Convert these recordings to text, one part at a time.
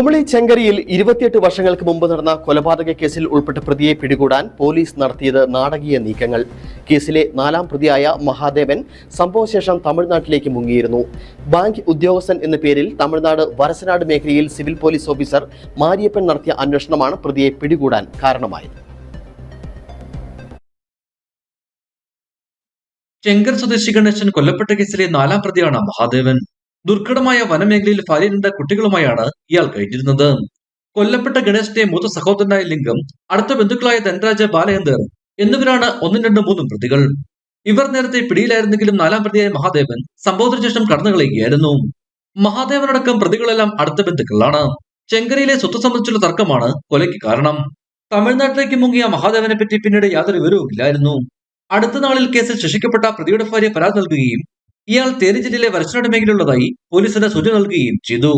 കുമളി ചെങ്കരിയിൽ ഇരുപത്തിയെട്ട് വർഷങ്ങൾക്ക് മുമ്പ് നടന്ന കൊലപാതക കേസിൽ ഉൾപ്പെട്ട പ്രതിയെ പിടികൂടാൻ പോലീസ് നടത്തിയത് നാടകീയ നീക്കങ്ങൾ. കേസിലെ നാലാം പ്രതിയായ മഹാദേവൻ സംഭവശേഷം തമിഴ്നാട്ടിലേക്ക് മുങ്ങിയിരുന്നു. ബാങ്ക് ഉദ്യോഗസ്ഥൻ എന്ന പേരിൽ തമിഴ്നാട് വരസനാട് മേഖലയിൽ സിവിൽ പോലീസ് ഓഫീസർ മാരിയപ്പൻ നടത്തിയ അന്വേഷണമാണ് പ്രതിയെ പിടികൂടാൻ കാരണമായത്. ചെങ്കർ സ്വദേശി ഗണേശൻ കൊല്ലപ്പെട്ട കേസിലെ നാലാം പ്രതിയാണ് മഹാദേവൻ. ദുർഘടമായ വനമേഖലയിൽ ഭാര്യ കുട്ടികളുമായാണ് ഇയാൾ കഴിഞ്ഞിരുന്നത്. കൊല്ലപ്പെട്ട ഗണേശന്റെ മൂത്ത സഹോദരനായ ലിംഗം അടുത്ത ബന്ധുക്കളായ ധനരാജ ബാലചന്ദർ എന്നിവരാണ് ഒന്നും രണ്ടും മൂന്നും പ്രതികൾ. ഇവർ നേരത്തെ പിടിയിലായിരുന്നെങ്കിലും നാലാം പ്രതിയായ മഹാദേവൻ സംഭവത്തിന് ശേഷം കടന്നു കളയുകയായിരുന്നു. മഹാദേവനടക്കം പ്രതികളെല്ലാം അടുത്ത ബന്ധുക്കളാണ്. ചെങ്കരയിലെ സ്വത്ത് സംബന്ധിച്ചുള്ള തർക്കമാണ് കൊലയ്ക്ക് കാരണം. തമിഴ്നാട്ടിലേക്ക് മുങ്ങിയ മഹാദേവനെ പറ്റി പിന്നീട് യാതൊരു വിവരവും ഇല്ലായിരുന്നു അടുത്ത നാളിൽ കേസിൽ ശിക്ഷിക്കപ്പെട്ട പ്രതിയുടെ ഭാര്യ പരാതി നൽകുകയും ഇയാൾ തേനി ജില്ലയിലെ വരച്ചനാട് മേഖലയിലുള്ളതായി പോലീസിന് സൂചന നൽകുകയും ചെയ്തു.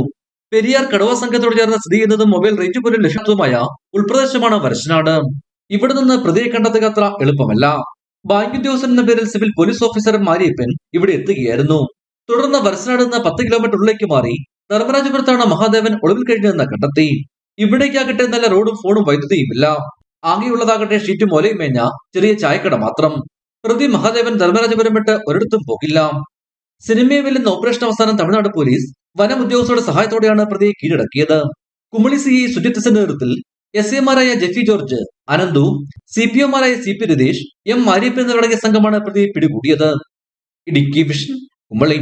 പെരിയാർ കടുവ സംഘത്തോട് ചേർന്ന് സ്ഥിതി ചെയ്യുന്നതും മൊബൈൽ റേഞ്ച് പോലും ലക്ഷ്യത്തുമായ ഉൾപ്രദേശമാണ് വരച്ചനാട്. ഇവിടെ നിന്ന് പ്രതിയെ കണ്ടെത്തുക അത്ര എളുപ്പമല്ല. ബാങ്ക് ഉദ്യോഗസ്ഥൻ എന്ന പേരിൽ സിവിൽ പോലീസ് ഓഫീസർ മാരിയപ്പൻ ഇവിടെ എത്തുകയായിരുന്നു. തുടർന്ന് വരസനാട് നിന്ന് പത്ത് കിലോമീറ്റർ ഉള്ളിലേക്ക് മാറി ധർമ്മരാജപുരത്താണ് മഹാദേവൻ ഒളിവിൽ കഴിഞ്ഞതെന്ന് കണ്ടെത്തി. ഇവിടേക്കാകട്ടെ നല്ല റോഡും ഫോണും വൈദ്യുതിയുമില്ല. ആകെയുള്ളതാകട്ടെ ഷീറ്റും ഒലയും മേഞ്ഞ ചെറിയ ചായക്കട മാത്രം. പ്രതി മഹാദേവൻ ധർമ്മരാജപുരം വിട്ട് ഒരിടത്തും പോകില്ല. സിനിമയെ നിന്ന് ഓപ്പറേഷൻ അവസാനം തമിഴ്നാട് പോലീസ് വനം ഉദ്യോഗസ്ഥരുടെ സഹായത്തോടെയാണ് പ്രതിയെ കീഴടക്കിയത്. കുമളി സി. സുജിത്തിന്റെ നേതൃത്വത്തിൽ S എമാരായ Jeffy George Ananthu C P എമാരായ C P Ratheesh M. Mariyappan എന്നിവരടങ്ങിയ സംഘമാണ് പ്രതിയെ പിടികൂടിയത്. ഇടുക്കി വിഷൻ കുമളി.